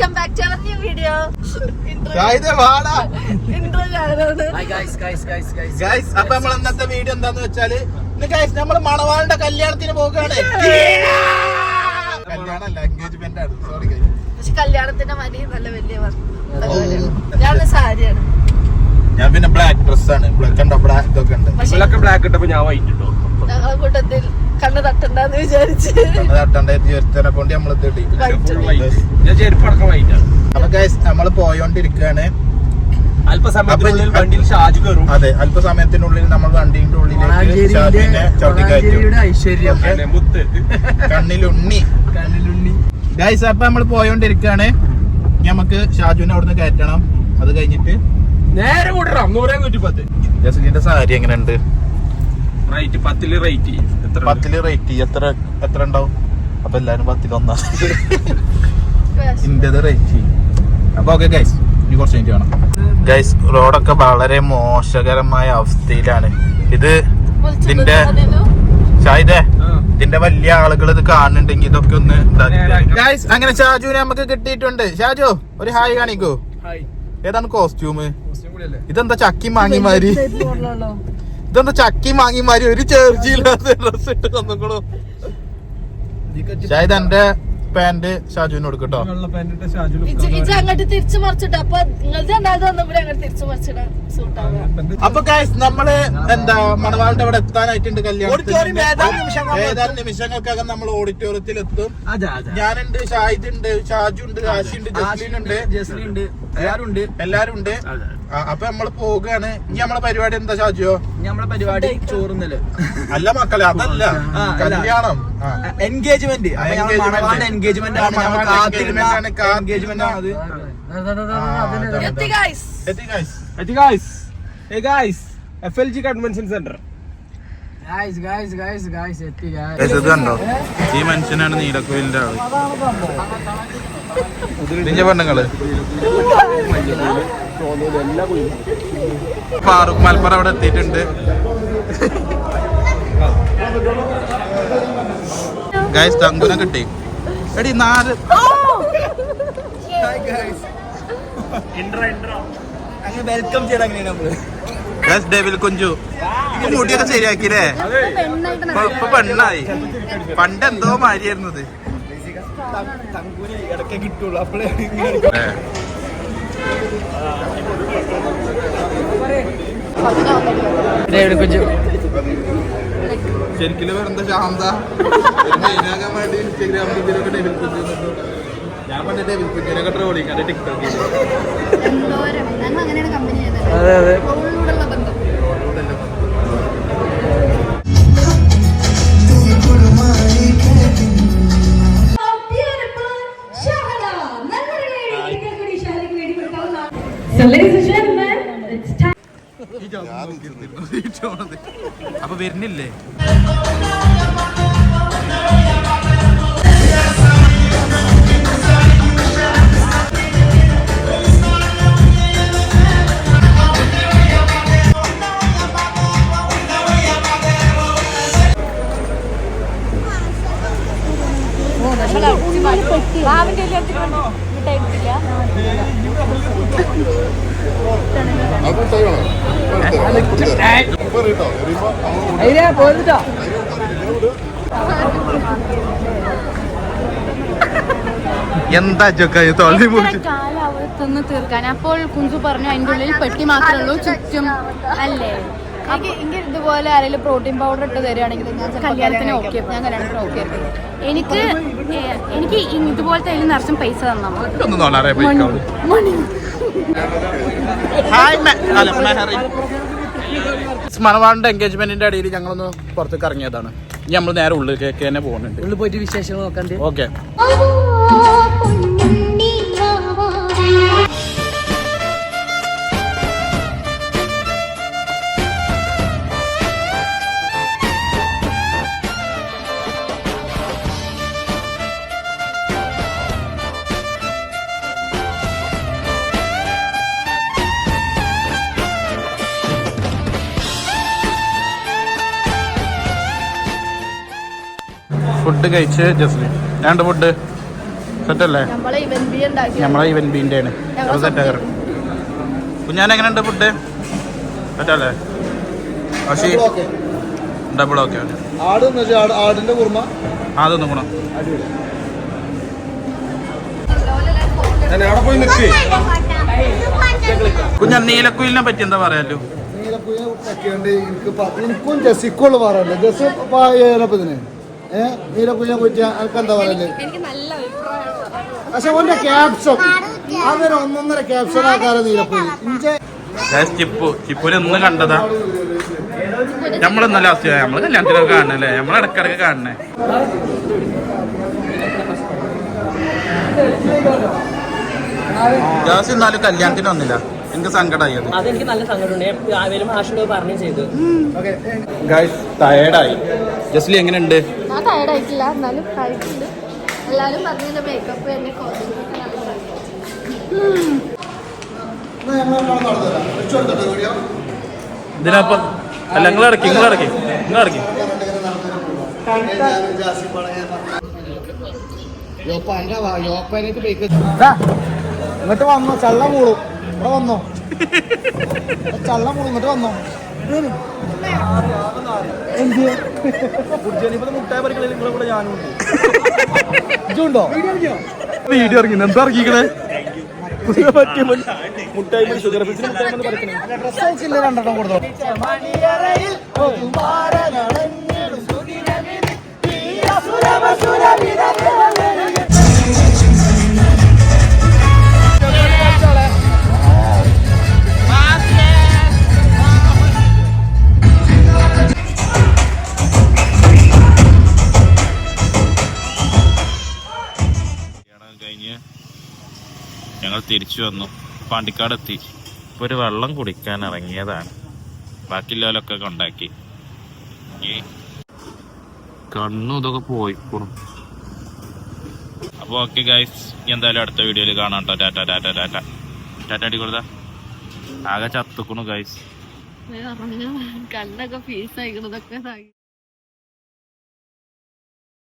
Welcome back to our new video ഷാഹിദേ വാടാ. Intro ഞാനാണ്. Guys അപ്പൊ നമ്മൾ ഇന്നത്തെ വീഡിയോ എന്താന്ന് വെച്ചാൽ ഇന്ന് ഗൈസ് നമ്മൾ മണവാളിന്റെ കല്യാണത്തിന് പോകുകയാണ് കല്യാണല്ല എൻഗേജ്മെന്റ് ആണ്. സോറി ഗൈസ് പക്ഷെ കല്യാണത്തിന്റെ മതി നല്ല വലിയ ഞാൻ സാരിയാണ്. ഞാൻ പിന്നെ ബ്ലാക്ക് ഡ്രസ്സാണ് ആണ്. ബ്ലാക്ക് ഉണ്ട് ബ്ലാക്ക് ഒക്കെ ഉണ്ട്. ബ്ലാക്ക് ഇട്ടപ്പോ ഞാൻ വൈറ്റ് ഞങ്ങളുടെ ഞങ്ങളെ കൂട്ടത്തിൽ. കണ്ണ് തട്ടണ്ടെന്ന് വിചാരിച്ച്. രണ്ടായിരത്തി ഇരുപത്തിനെ കൊണ്ട് നമ്മൾ അപ്പൊ ഗൈസ് പോയോണ്ടിരിക്കുകയാണ് അല്പസമയത്തിനുള്ളിൽ വണ്ടിയിൽ ഷാജു കയറും അതെ അല്പസമയത്തിനുള്ളിൽ നമ്മൾ വണ്ടിന്റെ ഉള്ളിലേക്ക് ചവിട്ടിക്കയറ്റും മുത്ത്. കണ്ണിലുണ്ണി. കണ്ണിലുണ്ണി. ഗൈസ് അപ്പൊ നമ്മൾ പോയോണ്ടിരിക്കുകയാണ് നമുക്ക് ഷാജുവിനെ അവിടുന്ന് കയറ്റണം. അത് കഴിഞ്ഞിട്ട് നേരെ കൂട്ടണം. നൂറേ നൂറ്റി പത്ത് ജസ്റ്റിന്റെ സാരി എങ്ങനെയുണ്ട്? റേറ്റ് പത്തിൽ റേറ്റ് എത്ര ഉണ്ട്? പത്തിൽ റേറ്റ് എത്ര എത്ര ഉണ്ടാവും? അപ്പൊ എല്ലാരും പത്തിൽ ഒന്നാ ഇന്റത് റേറ്റ് അപ്പൊ ഓക്കെ ഗൈസ് ഇനി കുറച്ച് കഴിഞ്ഞിട്ട് വേണം. ഗൈസ് റോഡൊക്കെ വളരെ മോശകരമായ അവസ്ഥയിലാണ്. ഇത് ഇതിന്റെ ഷായിദേ. ഇതിന്റെ വലിയ ആളുകൾ ഇത് കാണുന്നുണ്ടെങ്കിൽ ഇതൊക്കെ ഒന്ന്. ഗൈസ് അങ്ങനെ ഷാജുവിനെ നമുക്ക് കിട്ടിയിട്ടുണ്ട്. ഷാജു ഒരു ഹായ് കാണിക്കൂ. ഹായ് ഏതാണ് കോസ്റ്റ്യൂം ഇതെന്താ ചക്കി മാങ്ങി മാങ്ങിമാരി ഇതെന്താ ചക്കി മാങ്ങിമാരി ഒരു ചേർച്ചയില്ലാത്ത ഡ്രസ് ഇട്ട് തന്നിക്കണു. ഷായത് എന്റെ പാന്റ് ഷാജുവിന് കൊടുക്കട്ടോ. അപ്പൊ ഗൈസ് നമ്മൾ എന്താ മണവാളിന്റെ അവിടെ എത്താനായിട്ടുണ്ട് കല്യാണം ഏതാനും നിമിഷങ്ങൾക്കകം നമ്മൾ ഓഡിറ്റോറിയത്തിൽ എത്തും ഞാനുണ്ട് ഷാഹിദ് ഉണ്ട് ഷാജു ഉണ്ട് ആഷി ഉണ്ട് ജസ്ലീൻ ഉണ്ട് ജസ്ലി ഉണ്ട് എല്ലാരും ഉണ്ട് എല്ലാരും ഉണ്ട് അപ്പൊ നമ്മൾ പോവുകയാണ് ഇനി നമ്മളെ പരിപാടി എന്താ ഷാജിയോ? നമ്മളെ പരിപാടി ചോറുന്നൽ. അല്ല മക്കളെ അതല്ല. കല്യാണം. എൻഗേജ്മെന്റ്. എൻഗേജ്മെന്റ് ആണ്. എൻഗേജ്മെന്റ് ആണ് F L G convention centre guys guys guys guys എത്തി Guys, കണ്ടോ? ഈ മനുഷ്യനാണ് നീലക്കോയിലിന്റെ ആൾ. പെണ്ണുങ്ങൾ. ഫാറൂഖ് മലപ്പുറം അവിടെ എത്തിയിട്ടുണ്ട്. ഗൈസ് തങ്കുനെ കിട്ടി. എടി നാല്. വെൽക്കം ചെയ്യണം അങ്ങനെയാണ് നമ്മൾ. Guys devil Kunju. ഈ മുടിയൊക്കെ ശരിയാക്കില്ലേ ഇപ്പൊ ഇപ്പൊ പെണ്ണായി. പണ്ട് എന്തോ മാരിയായിരുന്നത് തങ്കൂന് ഇടയ്ക്ക് കിട്ടുള്ളൂ അപ്പോഴേ ഏ. ശരിക്കും വേറെന്താ ശാന്ത മെയിനാകാൻ വേണ്ടി ഇൻസ്റ്റഗ്രാമിൽ ഇതിലൊക്കെ ഡെവിൽ കുഞ്ചു. ഞാൻ പണ്ട് ഡെവിൽ കുഞ്ഞിനൊക്കെ ട്രോളിങ് അത് ടിക്ടോക്കിൽ അതെ അതെ So, ladies and gentlemen. അപ്പൊ വരുന്നില്ലേ ഭാവിന്റെ കല്യാണത്തിന് മിഠായി എന്താ ചൊക്ക കാലാവസ്ഥ തീർക്കാൻ? അപ്പോൾ കുഞ്ചു പറഞ്ഞു അതിന്റെ ഉള്ളിൽ പെട്ടി മാത്രമേ ഉള്ളൂ ചുറ്റും അല്ലേ? ഇതുപോലെ ആരെങ്കിലും പ്രോട്ടീൻ പൗഡർ ഇട്ട് തരികയാണെങ്കിൽ ഞാൻ കല്യാണത്തിന് ഓക്കെ ഞാൻ കല്യാണത്തിന് ഓക്കെ എനിക്ക് എനിക്ക് ഇതുപോലത്തെ അതിൽ നിറച്ചും പൈസ തന്നാൽ മണവാളിന്റെ എൻഗേജ്മെന്റിന്റെ ഇടയിൽ ഞങ്ങളൊന്ന് പുറത്തേക്ക് ഇറങ്ങിയതാണ്. ഇനി നമ്മൾ നേരെ ഉള്ളിലേക്ക് തന്നെ പോകുന്നുണ്ട്. ഉള്ളിൽ പോയിട്ട് വിശേഷങ്ങൾ നോക്കണ്ടേ. ഓക്കെ ഫുഡ് കഴിച്ച് ജസ്ലിൻ രണ്ട് ഫുഡ് സെറ്റല്ലേ നമ്മളെ ഇവന്റ് ബി ഉണ്ടാക്കി നമ്മളെ ഇവൻ ബീന്റെ ആണ് സെറ്റ് അത് സെറ്റാകാറ് കുഞ്ഞാൻ എങ്ങനെയുണ്ട് ഫുഡ് സെറ്റല്ലേ പക്ഷേ ഡബിൾ ഓക്കെ ആടിന്റെ അതൊന്നും ഗുണം കുഞ്ഞാൻ നീലക്കുയിലിനെ പറ്റി എന്താ പറയാലോ? നീലക്കുയിനെ പറ്റിയുണ്ട്. എനിക്ക് എനിക്കും ജസിക്കുള്ളു പറയല്ലേ ജസ് ഇതിന് ഏഹ് എന്താ പറയല്ലേ പക്ഷെ ഓന്റെ ക്യാപ്ഷൻ അതൊരു ഒന്നൊന്നര ക്യാപ്ഷൻ ആക്കാറ് നീലക്കുയിൽ ഇഞ്ചെ ഗൈസ് ചിപ്പു ചിപ്പുനെ ഇന്ന് കണ്ടതാ. നമ്മളൊന്നും ലാസ്റ്റ് നമ്മൾ കല്യാണത്തിലൊക്കെ കാണണല്ലേ നമ്മൾ ഇടക്കിടക്ക് കാണണേ ജാസ് എന്നാലും കല്യാണത്തിന് വന്നില്ല. എനിക്ക് സങ്കടമായി അതെനിക്ക് നല്ല സങ്കടമുണ്ട്. പറഞ്ഞു ചെയ്തു. ഗൈസ് ടയർഡായി ജസ്ലി എങ്ങനെയുണ്ട്? ഞാൻ എന്നാലും പറഞ്ഞ മേക്കപ്പ് എന്നെ കോസ്റ്റ്യൂം ഇതിനപ്പം അല്ല നിങ്ങൾ ഇറക്കി നിങ്ങൾ ഇറക്കി നിങ്ങൾ ഇറക്കി ഇങ്ങോട്ട് വന്നോ ചള്ള മൂളും. ഇവിടെ വന്നോ. ചള്ള മൂളും ഇങ്ങോട്ട് വന്നോ. ഇതുണ്ടോ വീഡിയോ ഇറങ്ങി എന്താ ഇറങ്ങിക്കണേ മുട്ടായി ഡ്രസ് അയച്ചില്ല രണ്ടെണ്ണം കൊടുത്തോ? കഴിഞ്ഞ് ഞങ്ങൾ തിരിച്ചു വന്നു. പാണ്ടിക്കാട് എത്തി ഇപ്പൊ ഒരു വെള്ളം കുടിക്കാൻ ഇറങ്ങിയതാണ്. ബാക്കിയുള്ളവരൊക്കെ കൊണ്ടാക്കി. ഈ കണ്ണും ഇതൊക്കെ പോയി അപ്പോൾ ഓക്കെ ഗൈസ് എന്തായാലും അടുത്ത വീഡിയോയിൽ കാണാം കേട്ടോ ടാറ്റ ടാറ്റ ടാറ്റ. ടാറ്റ അടി കൊടുത്ത ആകെ ചത്തുക്കണു ഗൈസ് കണ്ണൊക്കെ ഫീസ് ആയിക്കണതൊക്കെ